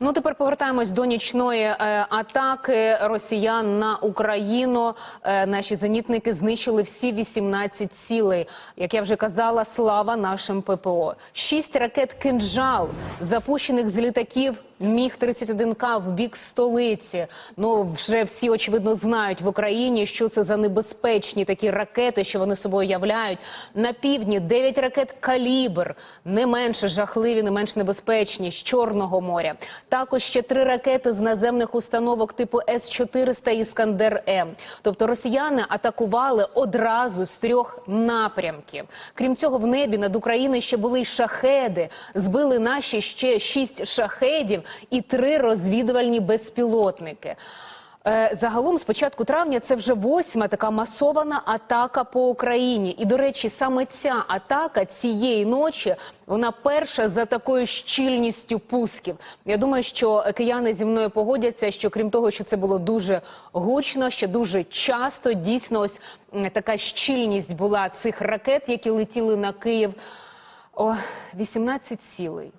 Ну тепер повертаємось до нічної е, атаки росіян на Україну. Е, наші зенітники знищили всі 18 цілей. Як я вже казала, слава нашим ППО. Шість ракет кинжал, запущених з літаків. Міг 31 к в бік столиці. Ну вже всі очевидно знають в Україні, що це за небезпечні такі ракети, що вони собою являють. На півдні 9 ракет калібр, не менше жахливі, не менш небезпечні з Чорного моря. Також ще три ракети з наземних установок типу С-400 Іскандер М. Тобто росіяни атакували одразу з трьох напрямків. Крім цього, в небі над Україною ще були й шахеди. Збили наші ще шість шахедів і три розвідувальні безпілотники. Е, Загалом, з початку травня, це вже восьма така масована атака по Україні. І, до речі, саме ця атака цієї ночі вона перша за такою щільністю пусків. Я думаю, що кияни зі мною погодяться, що крім того, що це було дуже гучно, ще дуже часто дійсно ось така щільність була цих ракет, які летіли на Київ. О, 18 цілей.